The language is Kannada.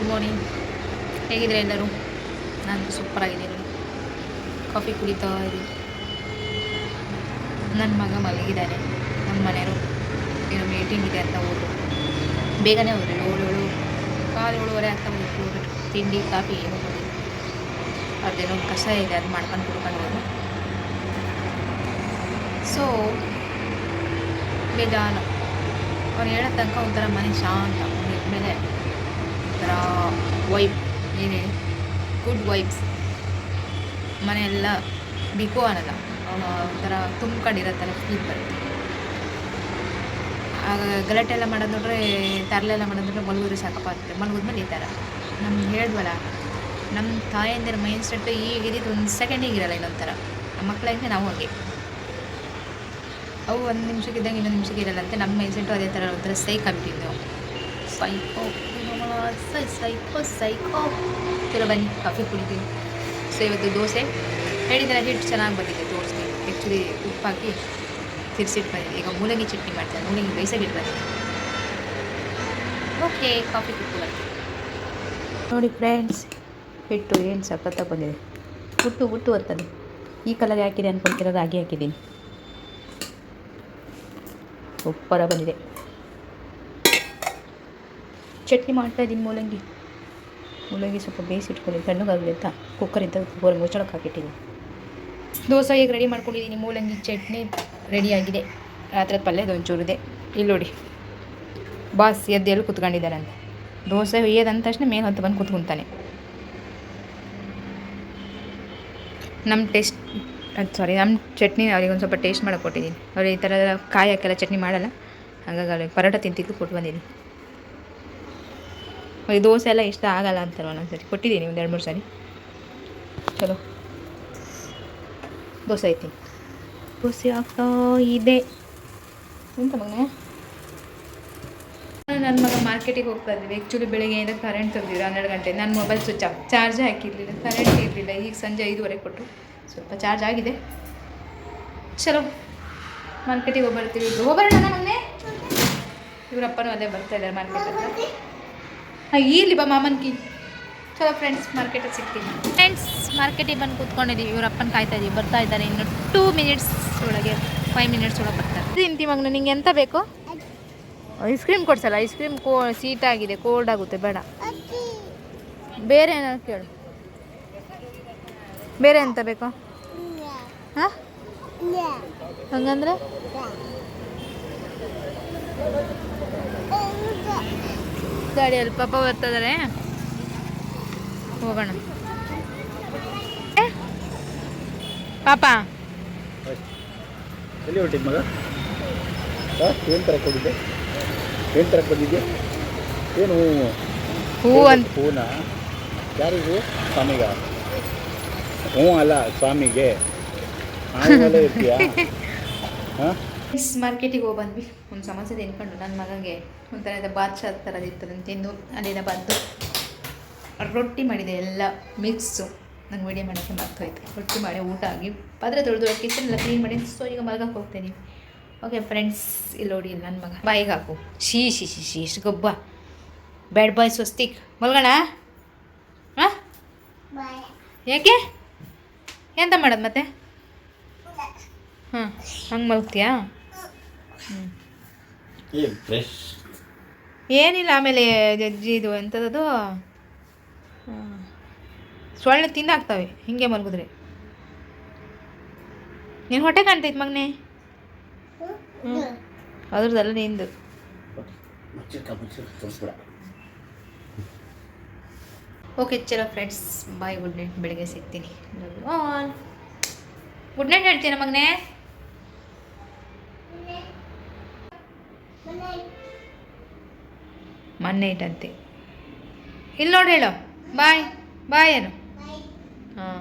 ಗುಡ್ ಮಾರ್ನಿಂಗ್ ಹೇಗಿದ್ರೆ ಎಲ್ಲರೂ? ನಾನು ಸೂಪರ್ ಆಗಿದ್ದೀನಿ. ಕಾಫಿ ಕುಡಿತಾ ಇದ್ದೀನಿ. ನನ್ನ ಮಗ ಮಲಗಿದ್ದಾನೆ ನಮ್ಮ ಮನೆಯವರು ಏನೋ ಮೀಟಿಂಗ್ ಇದೆ ಅಂತ ಹೋದರು. ಬೇಗನೆ ಹೋದ್ರು. ಏಳು ಏಳು, ಕಾಲು ಏಳುವರೆ ಆಗ್ತಾ ಬಂದಿತ್ತು ತಿಂಡಿ, ಕಾಫಿ ಏನು ಮಾಡಿ ಅದೇನೋ ಕಸ ಇದೆ, ಅದು ಮಾಡ್ಕೊಂಡು ಕುಡ್ಕೊಂಡು ಹೋದ್ರು ಸೊ ಬೇಜಾನು ಅವ್ರು ಹೇಳೋ ತನಕ ಒಂಥರ ಮನೆ ಶಾಂತ ಮೇಲೆ ಒಂಥರ ವೈಬ್, ಏನೇ, ಗುಡ್ ವೈಬ್ಸ್. ಮನೆಯೆಲ್ಲ ಬಿಕೋ ಅನ್ನಲ್ಲ ಒಂಥರ ಒಂಥರ ಥರ ಫೀಲ್ ಬರುತ್ತೆ. ಆಗ ಗಲಾಟೆ ಎಲ್ಲ ಮಾಡೋದು ನೋಡ್ರೆ ತರಲೆಲ್ಲ ಮಾಡೋದು ನೋಡ್ರೆ ಮಲಗಿದ್ರೆ ಸಾಕಪ್ಪ ಆಗ್ತದೆ ಮಲಗಿದ್ಮೇಲೆ ಈ ಥರ. ನಮ್ಗೆ ಹೇಳಿದ್ವಲ್ಲ ನಮ್ಮ ತಾಯಂದಿರ ಮೈಂಡ್ ಸೆಟ್ಟು ಈಗಿದ್ದು ಒಂದು ಸೆಕೆಂಡಿಗೆ ಇರಲ್ಲ ಇನ್ನೊಂಥರ ನಮ್ಮ ಮಕ್ಕಳಂಗೆ ನಾವು ಹಾಗೆ. ಅವು ಒಂದು ನಿಮಿಷಕ್ಕಿದ್ದಂಗೆ ಇನ್ನೊಂದು ನಿಮಿಷಕ್ಕೆ ಇರಲ್ಲ ಅಂತ ನಮ್ಮ ಮೈಂಡ್ ಸೆಟ್ಟು ಅದೇ ಥರ ಒಂಥರ ಆಗ್ಬಿಟ್ಟಿದ್ವಿ ನಾವು ಸೈಕೋ. ಸೈ ಸೈಕೋ ಸೈಕೋ ಚಲೋ ಬನ್ನಿ, ಕಾಫಿ ಕುಡಿತೀನಿ. ಸೊ, ಇವತ್ತು ದೋಸೆ. ಹೇಳಿದ್ರೆ ಹಿಟ್ಟು ಚೆನ್ನಾಗಿ ಬಂದಿದೆ ತೋರಿಸ್ತೀನಿ ಆ್ಯಕ್ಚುಲಿ ಉಪ್ಪು ಹಾಕಿ ತಿರ್ಸಿಟ್ಟು ಬಂದಿದೆ ಈಗ ಮೂಲಂಗಿ ಚಟ್ನಿ ಮಾಡ್ತಾರೆ ಮೂಲಂಗಿ ಬೇಯಿಸೋಬಿಟ್ಟು ಬಂದಿದೆ ಓಕೆ, ಕಾಫಿ ಕುಟ್ಕೊಳ್ಳಿ ನೋಡಿ ಫ್ರೆಂಡ್ಸ್, ಹಿಟ್ಟು ಏನು ಸಖತ್ತಾಗಿ ಬಂದಿದೆ. ಹುಟ್ಟು ಹುಟ್ಟು ಬರ್ತದೆ. ಈ ಕಲರ್ ಹಾಕಿದೆ ಅಂದ್ಕೊಳ್ತಿರೋದು ಹಾಗೆ ಹಾಕಿದ್ದೀನಿ. ಉಪ್ಪರ ಬಂದಿದೆ. ಚಟ್ನಿ ಮಾಡ್ತಾ ಇದ್ದೀನಿ ಮೂಲಂಗಿ. ಮೂಲಂಗಿ ಸ್ವಲ್ಪ ಬೇಯಿಸಿಟ್ಕೊಂಡಿದ್ದೀನಿ ತಣ್ಣಗಾಗಲಿ ಅಂತ ಕುಕ್ಕರಿಂದ ಕುಕ್ಕರ್ ಮುಚ್ಚಳಕ್ಕೆ ಹಾಕಿಟ್ಟಿದ್ದೀನಿ. ದೋಸೆ ಈಗ ರೆಡಿ ಮಾಡ್ಕೊಂಡಿದ್ದೀನಿ, ಮೂಲಂಗಿ ಚಟ್ನಿ ರೆಡಿಯಾಗಿದೆ ರಾತ್ರಿ ಪಲ್ಯದ ಇದೆ. ಇಲ್ಲಿ ನೋಡಿ, ಬಾಸ್ ಎದ್ದು ಎಲ್ಲಿ ಕುತ್ಕೊಂಡಿದ್ದಾನಂತೆ ದೋಸೆ ಒಯ್ಯೋದಂದ ತಕ್ಷಣ ಮೇಲೆ ಹೊತ್ತು ಬಂದು ಕುತ್ಕೊಂತಾನೆ. ನಮ್ಮ ಟೇಸ್ಟ್ ಸಾರಿ ನಮ್ಮ ಚಟ್ನಿ ಅವ್ರಿಗೆ ಒಂದು ಸ್ವಲ್ಪ ಟೇಸ್ಟ್ ಕೊಟ್ಟಿದ್ದೀನಿ. ಅವ್ರು ಈ ಥರ ಕಾಯಿ ಹಾಕೆಲ್ಲ ಚಟ್ನಿ ಮಾಡಲ್ಲ. ಹಾಗಾಗಿ ಅವ್ರಿಗೆ ಪರೋಟ ತಿಂತಿದ್ದು ಕೊಟ್ಟು ಬಂದಿದ್ದೀನಿ. ದೋಸೆ ಎಲ್ಲ ಇಷ್ಟ ಆಗಲ್ಲ ಅಂತಾರೆ ಒಂದೊಂದು ಸರಿ? ಕೊಟ್ಟಿದ್ದೀನಿ ಒಂದು ಎರಡು ಮೂರು ಸರಿ. ಚಲೋ. ದೋಸೆ ಐತಿ. ದೋಸೆ ಆಗ್ತಾ ಇದೆ. ಎಂತ ಮಗನೇ? ನನ್ನ ಮಗ ಮಾರ್ಕೆಟಿಗೆ ಹೋಗ್ತಾ ಇದ್ದೀವಿ ಆ್ಯಕ್ಚುಲಿ ಬೆಳಿಗ್ಗೆಯಿಂದ ಕರೆಂಟ್ ತೆಗ್ದಿದ್ರು ಹನ್ನೆರಡು ಗಂಟೆ. ನನ್ನ ಮೊಬೈಲ್ ಸ್ವಿಚ್ ಆಫ್ ಚಾರ್ಜೇ ಹಾಕಿರಲಿಲ್ಲ. ಕರೆಂಟ್ ಇರಲಿಲ್ಲ. ಈಗ ಸಂಜೆ ಐದುವರೆಗೆ ಕೊಟ್ಟರು ಸ್ವಲ್ಪ ಚಾರ್ಜ್ ಆಗಿದೆ. ಚಲೋ. ಮಾರ್ಕೆಟಿಗೆ ಹೋಗಿ ಬರ್ತೀವಿ ಹೋಗೋಣ ಮೊನ್ನೆ ಇವರಪ್ಪನೂ ಅದೇ ಬರ್ತಾ ಇದ್ದಾರೆ ಮಾರ್ಕೆಟ್ ಹತ್ರ. ಇಲ್ಲಿ ಬಾ ಮಾಮನ್ಕಿ ಚಲೋ ಫ್ರೆಂಡ್ಸ್ ಮಾರ್ಕೆಟಲ್ಲಿ ಸಿಗ್ತೀನಿ. ಫ್ರೆಂಡ್ಸ್ ಮಾರ್ಕೆಟಿಗೆ ಬಂದು ಕೂತ್ಕೊಂಡಿದ್ದೀವಿ ಇವರಪ್ಪನ ಕಾಯ್ತಾ ಇದೀವಿ. ಬರ್ತಾ ಇದ್ದಾರೆ. ಇನ್ನು ಟೂ ಮಿನಿಟ್ಸ್ ಒಳಗೆ ಫೈವ್ ಮಿನಿಟ್ಸ್ ಒಳಗೆ ಬರ್ತಾರೆ. ತಿಂತಿ ಮಗ್ನ ನಿಂಗೆ ಎಂತ ಬೇಕು? ಐಸ್ ಕ್ರೀಮ್ ಕೊಡ್ಸಲ್ಲ. ಐಸ್ ಕ್ರೀಮ್ ಕೋ ಸೀಟ್ ಆಗಿದೆ. ಕೋಲ್ಡ್ ಆಗುತ್ತೆ. ಬೇಡ. ಬೇರೆ ಏನಾದ್ರು ಕೇಳು. ಬೇರೆ ಎಂತ ಬೇಕು? ಹಾಂ? ಹಂಗಂದ್ರೆ? ಗಾಡಿಯಲ್ಲಿ ಪಾಪ ಬರ್ತಿದ್ದಾರೆ ಹೋಗೋಣ? ಪಾಪ. ಎಲ್ಲಿ ಹೊರಟಿದ್ ಮಗ? ಏನು ತರಕ್ಕೆ ಹೋಗಿದ್ದೆ ಏನು ತರಕ್ಕೆ ಬಂದಿದ್ದೆ ಏನು ಹೂ ಅಂತ. ಹೂನ? ಯಾರಿಗೂ ಸ್ವಾಮಿಗ? ಹ್ಞೂ ಅಲ್ಲ ಸ್ವಾಮಿಗೆ. ಆಮೇಲೆ ಇರ್ತೀಯಾ? ಹಾಂ ಮಿಸ್ ಮಾರ್ಕೆಟಿಗೆ ಹೋಗಿ ಬಂದ್ವಿ ಒಂದು ಸಮಸ್ಯೆ ತಿನ್ಕೊಂಡು ನನ್ನ ಮಗನಿಗೆ ಒಂಥರ ಇದು ಬಾದ್ಶಾ ಥರದಿತ್ತು ಅದನ್ನು ತಿಂದು ಅಲ್ಲಿಂದ ಬಂದು ರೊಟ್ಟಿ ಮಾಡಿದೆ ಎಲ್ಲ, ಮಿಕ್ಸು. ನಂಗೆ ವಿಡಿಯೋ ಮಾಡೋಕ್ಕೆ ಮರ್ತೋಯ್ತು. ರೊಟ್ಟಿ ಮಾಡಿ ಊಟ ಆಗಿ ಪಾತ್ರೆ ತೊಳೆದು ಕಿಚನ್ ಎಲ್ಲ ಕ್ಲೀನ್ ಮಾಡಿ ಸೊ ಈಗ ಮಲಗಕ್ಕೆ ಹೋಗ್ತೀನಿ ಓಕೆ ಫ್ರೆಂಡ್ಸ್ ಇಲ್ಲಿ ನೋಡಿ ನನ್ನ ಮಗ. ಬಾಯಿಗೆ ಹಾಕು. ಶೀ, ಶಿ ಶಿ ಶಿ ಇಷ್ಟು ಗೊಬ್ಬ. ಬ್ಯಾಡ್ ಬಾಯ್ ಸ್ವಸ್ತಿಕ್ ಮಲ್ಗೋಣ? ಹಾಂ? ಯಾಕೆ? ಎಂತ ಮಾಡೋದು ಮತ್ತೆ? ಹಾಂ, ಹಂಗೆ ಮಲ್ಗ್ತೀಯಾ? ಫ್ರೆಶ್ ಏನಿಲ್ಲ ಆಮೇಲೆ ಜಜ್ಜಿ ಇದು ಎಂಥದ್ದು. ಸೊಳ್ಳೆ ತಿಂದಾಕ್ತವೆ ಹಿಂಗೆ ಮಲಗಿದ್ರೆ. ನೀನು ಹೊಟ್ಟೆ ಕಾಣ್ತೈತೆ ಮಗನೇ? ಹ್ಞೂ ಅದ್ರದ್ದಲ್ಲ ನಿಂದು. ಓಕೆ ಚಲೋ ಫ್ರೆಂಡ್ಸ್ ಬಾಯ್ ಗುಡ್ ನೈಟ್ ಬೆಳಿಗ್ಗೆ ಸಿಗ್ತೀನಿ. ಆಲ್ ಗುಡ್ ನೈಟ್ ಹೇಳ್ತೀನ ಮಗನೇ? ಮೊನ್ನೆ ಇಟ್ಟಂತೆ ಇಲ್ಲಿ ನೋಡಿ ಹೇಳು. ಬಾಯ್ ಬಾಯ್ ಏನು ಹಾಂ